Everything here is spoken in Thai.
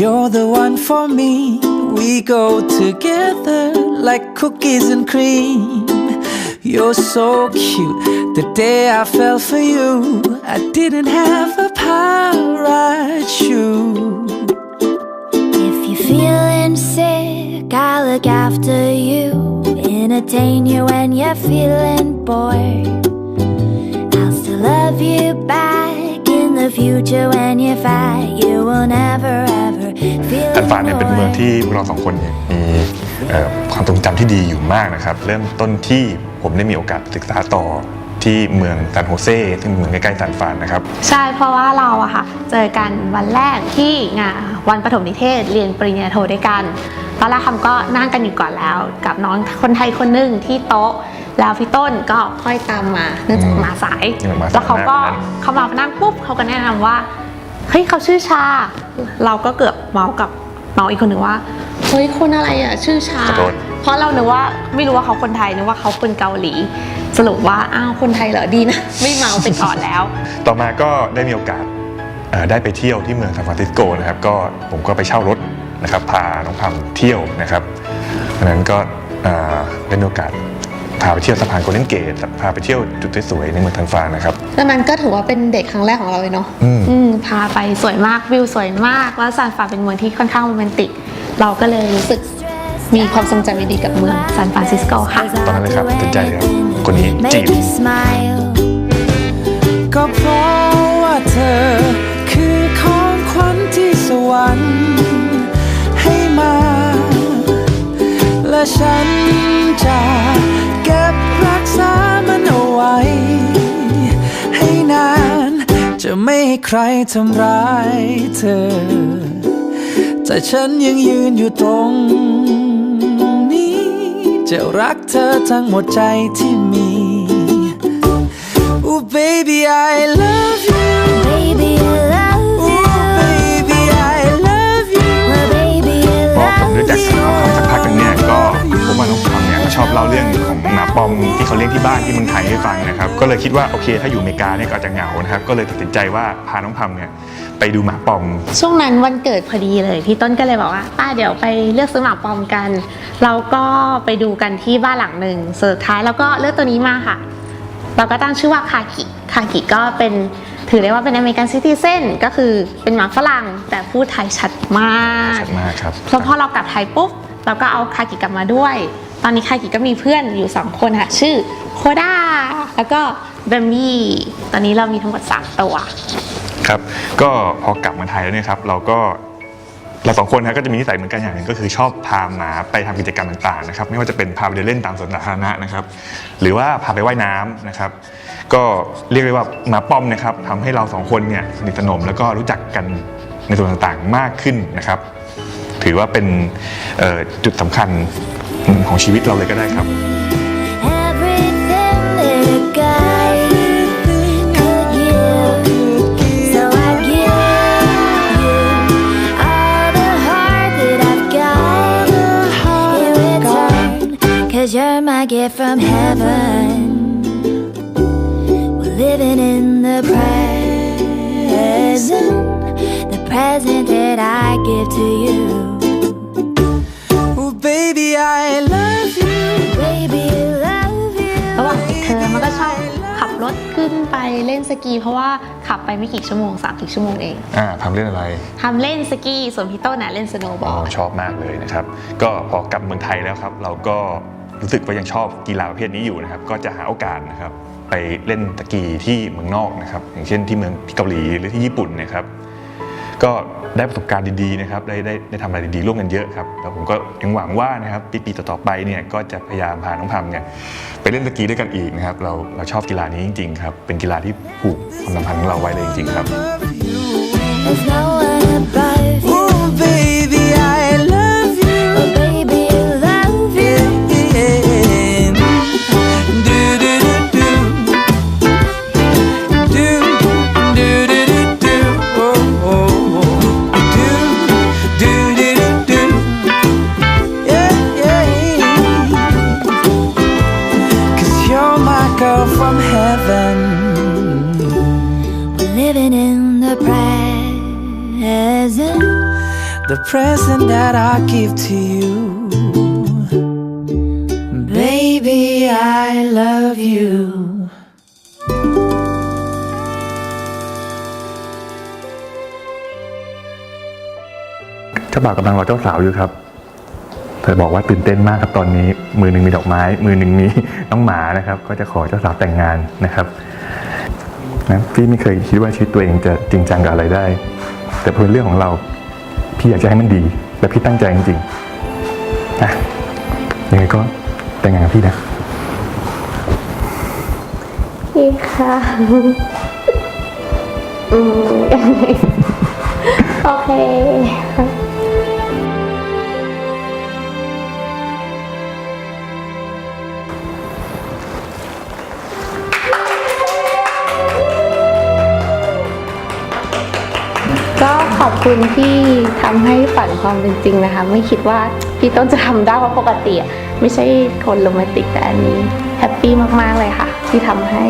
You're the one for me. We go together like cookies and cream. You're so cute. The day I fell for you, I didn't have a parachute. If you're feeling sick, I'll look after you. Entertain you when you're feeling bored. I'll still love you the future when you're fat. You will never ever feel ทันฟานเนี่ยเป็นเมือง ignored. ที่พวกเราสองคนเนี่ยมีเอ่อความทรงจำที่ดีอยู่มากนะครับ เริ่มต้นที่ผมได้มีโอกาสศึกษาต่อที่เมืองซานโฮเซซึ่งเมืองใกล้ๆซานฟรานนะครับ ใช่เพราะว่าเราอะค่ะ เจอกันวันแรกที่งานวันประถมนิเทศเรียนปริญญาโทด้วยกันตอนแรกคำก็นั่งกันอยู่ก่อนแล้ว กับน้องคนไทยคนหนึ่งที่โต๊ะ แล้วพี่ต้นก็ค่อยตามมาเนื่องจากมาสายอืมมาสายแล้วเขาก็มากนะเขามานั่งปุ๊บเขาก็แนะนำว่าเฮ้ยเขาชื่อชา เราก็เกือบเมาส์กับน้องอีกคนหนึ่งว่าเฮ้ยคนอะไรอะชื่อชา ขอโทษ เพราะเรานึกว่าไม่รู้ว่าเขาคนไทยนึกว่าเขาคนเกาหลี สรุปว่าอ้าวคนไทยเหรอดีนะ ไม่เมาไปก่อนแล้ว ต่อมาก็ได้มีโอกาสเอ่อได้ไปเที่ยวที่เมืองซานฟรานซิสโกนะครับก็ผมก็ไปเช่ารถนะครับพาน้องพำเที่ยวนะครับเพราะฉะนั้นก็เอ่อได้มีโอกาส พาไปเที่ยวสะพานโกลเด้นเกตพาไปเที่ยวจุดสวยๆในเมืองซานฟรานนะครับดังนั้นก็ถือว่าเป็นเด็กครั้งแรกของเราเลยเนาะอืม อืมพาไปสวยมากวิวสวยมาก แล้วซานฟรานเป็นเมืองที่ค่อนข้างโรแมนติก เราก็เลยรู้สึกมีความทรงจำดีๆกับเมืองซานฟรานซิสโกค่ะ ตอนนั้นเลยครับตัดสินใจครับคนนี้จีบ Make you smile. ก็เพราะว่าเธอ คือของขวัญที่สวรรค์ให้มา และฉัน ให้ใครทำร้ายเธอ แต่ฉันยังยืนอยู่ตรงนี้ จะรักเธอทั้งหมดใจที่มี Oh baby I love ปอมที่เขาเลี้ยงที่บ้านที่เมืองไทยให้ฟังนะครับ ก็เลยคิดว่าโอเค ถ้าอยู่อเมริกาเนี่ยก็อาจจะเหงานะครับ ก็เลยตัดสินใจว่าพาน้องพำเนี่ยไปดูหมาปอม ช่วงนั้นวันเกิดพอดีเลย พี่ต้นก็เลยบอกว่าป้าเดี๋ยวไปเลือกซื้อหมาปลอมกัน เราก็ไปดูกันที่บ้านหลังหนึ่งสุดท้ายเราก็เลือกตัวนี้มาค่ะ เราก็ตั้งชื่อว่าคากิคากิก็เป็นถือได้ว่าเป็นอเมริกันซิตี้เซนก็คือเป็นหมาฝรั่งแต่พูดไทยชัดมากชัดมากครับเพราะพอเรากลับไทยปุ๊บเราก็เอาคากิกลับมาด้วย ตอนนี้คากิก็มีเพื่อนอยู่สองคนค่ะ ชื่อโคด้าแล้วก็เบมมี่ตอนนี้เรามีทั้งหมดสามตัว ครับ ก็พอกลับมาไทยแล้วเนี่ยครับ เราก็เราสองคนนะก็จะมีนิสัยเหมือนกันอย่างหนึ่งก็คือชอบพาหมาไปทำกิจกรรมต่างๆนะครับไม่ว่าจะเป็นพาไปเดินเล่นตามสวนสาธารณะนะครับ หรือว่าพาไปว่ายน้ำนะครับ ก็เรียกได้ว่าหมาป้อมนะครับทำให้เราสองคนเนี่ยสนิทสนมแล้วก็รู้จักกันในส่วนต่างๆมากขึ้นนะครับ ถือว่าเป็นจุดสำคัญ ของชีวิตเราเลยก็ได้ครับ everything that a guy could give. So I give you all the heart that I've got in return. Cause you're my gift from heaven. We're living in the present, the present that I give to you. Oh baby I love you Baby, love you. ระหว่างปิดเทอมมันก็ชอบขับรถขึ้นไปเล่นสกี เพราะว่าขับไปไม่กี่ชั่วโมง3ามถึงชั่วโมงเองอ่าทำเล่นอะไรทำเล่นสกีส่วนพี่ต้นน่ะเล่นสโนว์บอร์ดชอบมากเลยนะครับ ก็พอกลับเมืองไทยแล้วครับ เราก็รู้สึกว่ายังชอบกีฬาประเภทนี้อยู่นะครับ ก็จะหาโอกาสนะครับ ไปเล่นตะกีที่เมืองนอกนะครับ อย่างเช่นที่เมืองที่เกาหลีหรือที่ญี่ปุ่นนะครับ ก็ได้ประสบการณ์ดีๆนะครับได้ได้ได้ทำอะไรดีๆร่วมกันเยอะครับแล้วผมก็ยังหวังว่านะครับปีๆต่อๆไปเนี่ยก็จะพยายามพาน้องพำเนี่ยไปเล่นตะกีด้วยกันอีกนะครับเราเราชอบกีฬานี้จริงๆครับเป็นกีฬาที่ผูกความสัมพันธ์ของเราไว้เลยจริงๆครับ There's no the present that I give to you. Baby, I love you. เจ้าบ่าวกำลังรอเจ้าสาวอยู่ครับ เธอบอกว่าตื่นเต้นมากครับตอนนี้ มือหนึ่งมีดอกไม้ มือหนึ่งมีน้องหมานะครับ ก็จะขอเจ้าสาวแต่งงานนะครับนะพี่ไม่เคยคิดว่าชีวิตตัวเองจะจริงจังกับอะไรได้ แต่พอเป็นเรื่องของเรา พี่อยากจะให้มันดี และพี่ตั้งใจจริงๆนะยังไงก็แต่งงานกับพี่นะ พี่ค่ะอืมโอเค ขอบคุณที่ทำให้ฝันความเป็นจริงนะคะ ไม่คิดว่าพี่ต้นจะทำได้เพราะปกติ ไม่ใช่คนโรแมนติกแต่อันนี้แฮปปี้มากๆเลยค่ะ ที่ทำให้